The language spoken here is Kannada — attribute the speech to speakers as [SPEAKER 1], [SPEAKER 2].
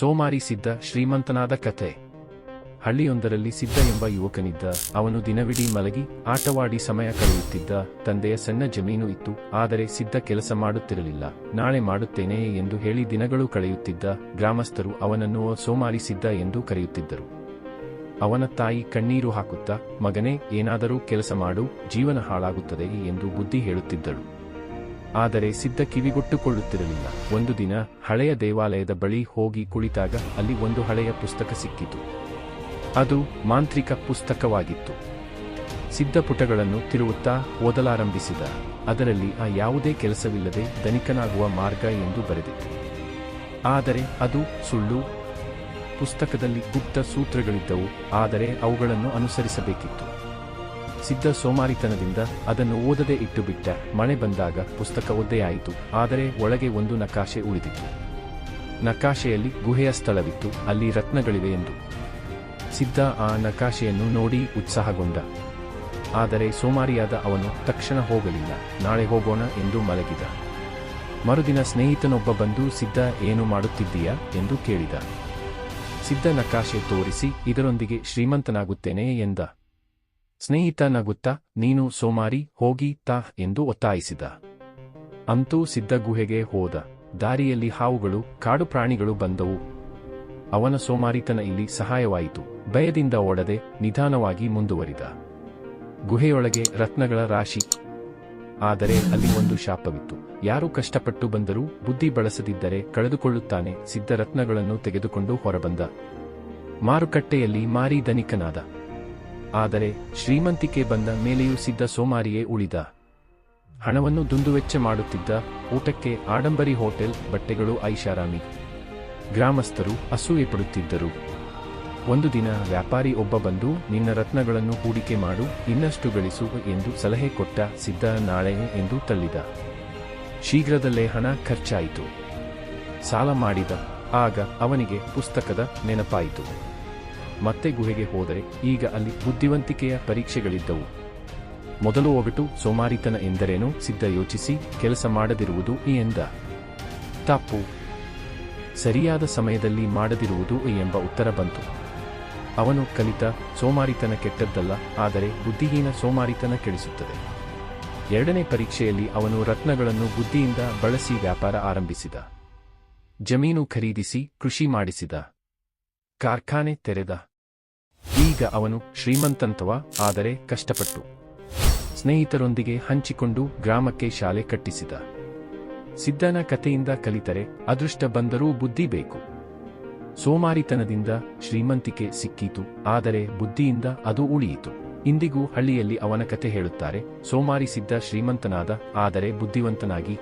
[SPEAKER 1] ಸೋಮಾರಿ ಸಿದ್ಧ ಶ್ರೀಮಂತನಾದ ಕಥೆ. ಹಳ್ಳಿಯೊಂದರಲ್ಲಿ ಸಿದ್ಧ ಎಂಬ ಯುವಕನಿದ್ದ ಅವನು ದಿನವಿಡೀ ಮಲಗಿ ಆಟವಾಡಿ ಸಮಯ ಕಳೆಯುತ್ತಿದ್ದ ತಂದೆಯ ಸಣ್ಣ ಜಮೀನು ಇತ್ತು, ಆದರೆ ಸಿದ್ಧ ಕೆಲಸ ಮಾಡುತ್ತಿರಲಿಲ್ಲ. ನಾಳೆ ಮಾಡುತ್ತೇನೆ ಎಂದು ಹೇಳಿ ದಿನಗಳು ಕಳೆಯುತ್ತಿದ್ದ ಗ್ರಾಮಸ್ಥರು ಅವನನ್ನು ಸೋಮಾರಿ ಸಿದ್ಧ ಎಂದು ಕರೆಯುತ್ತಿದ್ದರು. ಅವನ ತಾಯಿ ಕಣ್ಣೀರು ಹಾಕುತ್ತಾ, ಮಗನೇ, ಏನಾದರೂ ಕೆಲಸ ಮಾಡು, ಜೀವನ ಹಾಳಾಗುತ್ತದೆ ಎಂದು ಬುದ್ಧಿ ಹೇಳುತ್ತಿದ್ದಳು. ಆದರೆ ಸಿದ್ಧ ಕಿವಿಗೊಟ್ಟುಕೊಳ್ಳುತ್ತಿರಲಿಲ್ಲ. ಒಂದು ದಿನ ಹಳೆಯ ದೇವಾಲಯದ ಬಳಿ ಹೋಗಿ ಕುಳಿತಾಗ ಅಲ್ಲಿ ಒಂದು ಹಳೆಯ ಪುಸ್ತಕ ಸಿಕ್ಕಿತು. ಅದು ಮಾಂತ್ರಿಕ ಪುಸ್ತಕವಾಗಿತ್ತು. ಸಿದ್ಧ ಪುಟಗಳನ್ನು ತಿರುವುತ್ತಾ ಓದಲಾರಂಭಿಸಿದ. ಅದರಲ್ಲಿ ಆ ಯಾವುದೇ ಕೆಲಸವಿಲ್ಲದೆ ಧನಿಕನಾಗುವ ಮಾರ್ಗ ಎಂದು ಬರೆದಿತ್ತು. ಆದರೆ ಅದು ಸುಳ್ಳು. ಪುಸ್ತಕದಲ್ಲಿ ಗುಪ್ತ ಸೂತ್ರಗಳಿದ್ದವು, ಆದರೆ ಅವುಗಳನ್ನು ಅನುಸರಿಸಬೇಕಿತ್ತು. ಸಿದ್ಧ ಸೋಮಾರಿತನದಿಂದ ಅದನ್ನು ಓದದೆ ಇಟ್ಟುಬಿಟ್ಟ ಮಳೆ ಬಂದಾಗ ಪುಸ್ತಕ ಒದ್ದೆಯಾಯಿತು. ಆದರೆ ಒಳಗೆ ಒಂದು ನಕಾಶೆ ಉಳಿದಿತ್ತು. ನಕಾಶೆಯಲ್ಲಿ ಗುಹೆಯ ಸ್ಥಳವಿತ್ತು. ಅಲ್ಲಿ ರತ್ನಗಳಿವೆ ಎಂದು. ಸಿದ್ಧ ಆ ನಕಾಶೆಯನ್ನು ನೋಡಿ ಉತ್ಸಾಹಗೊಂಡ. ಆದರೆ ಸೋಮಾರಿಯಾದ ಅವನು ತಕ್ಷಣ ಹೋಗಲಿಲ್ಲ. ನಾಳೆ ಹೋಗೋಣ ಎಂದು ಮಲಗಿದ. ಮರುದಿನ ಸ್ನೇಹಿತನೊಬ್ಬ ಬಂದು, ಸಿದ್ಧ, ಏನು ಮಾಡುತ್ತಿದ್ದೀಯಾ? ಎಂದು ಕೇಳಿದ. ಸಿದ್ಧ ನಕಾಶೆ ತೋರಿಸಿ, ಇದರೊಂದಿಗೆ ಶ್ರೀಮಂತನಾಗುತ್ತೇನೆ ಎಂದ. ಸ್ನೇಹಿತ ನಗುತ್ತ, ನೀನು ಸೋಮಾರಿ, ಹೋಗಿ ತಾ ಎಂದು ಒತ್ತಾಯಿಸಿದ. ಅಂತೂ ಸಿದ್ಧ ಗುಹೆಗೆ ಹೋದ. ದಾರಿಯಲ್ಲಿ ಹಾವುಗಳು, ಕಾಡು ಪ್ರಾಣಿಗಳು ಬಂದವು. ಅವನ ಸೋಮಾರಿತನ ಇಲ್ಲಿ ಸಹಾಯವಾಯಿತು. ಭಯದಿಂದ ಓಡದೆ ನಿಧಾನವಾಗಿ ಮುಂದುವರಿದ. ಗುಹೆಯೊಳಗೆ ರತ್ನಗಳ ರಾಶಿ. ಆದರೆ ಅಲ್ಲಿ ಒಂದು ಶಾಪವಿತ್ತು. ಯಾರು ಕಷ್ಟಪಟ್ಟು ಬಂದರೂ, ಬುದ್ಧಿ ಬಳಸದಿದ್ದರೆ ಕಳೆದುಕೊಳ್ಳುತ್ತಾನೆ, ಸಿದ್ಧ ರತ್ನಗಳನ್ನು ತೆಗೆದುಕೊಂಡು ಹೊರಬಂದ. ಮಾರುಕಟ್ಟೆಯಲ್ಲಿ ಮಾರಿ ಧನಿಕನಾದ. ಆದರೆ ಶ್ರೀಮಂತಿಕೆ ಬಂದ ಮೇಲೆಯೂ ಸಿದ್ಧ ಸೋಮಾರಿಯೇ ಉಳಿದ. ಹಣವನ್ನು ದುಂದುವೆಚ್ಚ ಮಾಡುತ್ತಿದ್ದ ಊಟಕ್ಕೆ ಆಡಂಬರಿ ಹೋಟೆಲ್, ಬಟ್ಟೆಗಳು ಐಷಾರಾಮಿ. ಗ್ರಾಮಸ್ಥರು ಅಸೂಯೆ ಪಡುತ್ತಿದ್ದರು. ಒಂದು ದಿನ ವ್ಯಾಪಾರಿ ಒಬ್ಬ ಬಂದು, ನಿನ್ನ ರತ್ನಗಳನ್ನು ಹೂಡಿಕೆ ಮಾಡು, ಇನ್ನಷ್ಟು ಗಳಿಸು ಎಂದು ಸಲಹೆ ಕೊಟ್ಟ ಸಿದ್ಧ ನಾಳೆ ಎಂದು ತಳ್ಳಿದ. ಶೀಘ್ರದಲ್ಲೇ ಹಣ ಖರ್ಚಾಯಿತು. ಸಾಲ ಮಾಡಿದ, ಆಗ ಅವನಿಗೆ ಪುಸ್ತಕದ ನೆನಪಾಯಿತು. ಮತ್ತೆ ಗುಹೆಗೆ ಹೋದರೆ ಈಗ ಅಲ್ಲಿ ಬುದ್ಧಿವಂತಿಕೆಯ ಪರೀಕ್ಷೆಗಳಿದ್ದವು. ಮೊದಲು ಒಗಟು ಸೋಮಾರಿತನ ಎಂದರೇನು? ಸಿದ್ಧ ಯೋಚಿಸಿ, ಕೆಲಸ ಮಾಡದಿರುವುದು ಎಂದ. ತಪ್ಪು. ಸರಿಯಾದ ಸಮಯದಲ್ಲಿ ಮಾಡದಿರುವುದು ಎಂಬ ಉತ್ತರ ಬಂತು. ಅವನು ಕಲಿತ ಸೋಮಾರಿತನ ಕೆಟ್ಟದ್ದಲ್ಲ, ಆದರೆ ಬುದ್ಧಿಹೀನ ಸೋಮಾರಿತನ ಕೆಡಿಸುತ್ತದೆ. ಎರಡನೇ ಪರೀಕ್ಷೆಯಲ್ಲಿ ಅವನು ರತ್ನಗಳನ್ನು ಬುದ್ಧಿಯಿಂದ ಬಳಸಿ ವ್ಯಾಪಾರ ಆರಂಭಿಸಿದ. ಜಮೀನು ಖರೀದಿಸಿ, ಕೃಷಿ ಮಾಡಿಸಿದ. ಕಾರ್ಖಾನೆ ತೆರೆದ. ಈಗ ಅವನು ಶ್ರೀಮಂತಂತವ, ಆದರೆ ಕಷ್ಟಪಟ್ಟು. ಸ್ನೇಹಿತರೊಂದಿಗೆ ಹಂಚಿಕೊಂಡು ಗ್ರಾಮಕ್ಕೆ ಶಾಲೆ ಕಟ್ಟಿಸಿದ. ಸಿದ್ಧನ ಕಥೆಯಿಂದ ಕಲಿತರೆ ಅದೃಷ್ಟ ಬಂದರೂ ಬುದ್ಧಿ ಬೇಕು. ಸೋಮಾರಿತನದಿಂದ ಶ್ರೀಮಂತಿಕೆ ಸಿಕ್ಕೀತು, ಆದರೆ ಬುದ್ಧಿಯಿಂದ ಅದು ಉಳಿಯಿತು. ಇಂದಿಗೂ ಹಳ್ಳಿಯಲ್ಲಿ ಅವನ ಕತೆ ಹೇಳುತ್ತಾರೆ, ಸೋಮಾರಿ ಸಿದ್ಧ ಶ್ರೀಮಂತನಾದ, ಆದರೆ ಬುದ್ಧಿವಂತನಾಗಿ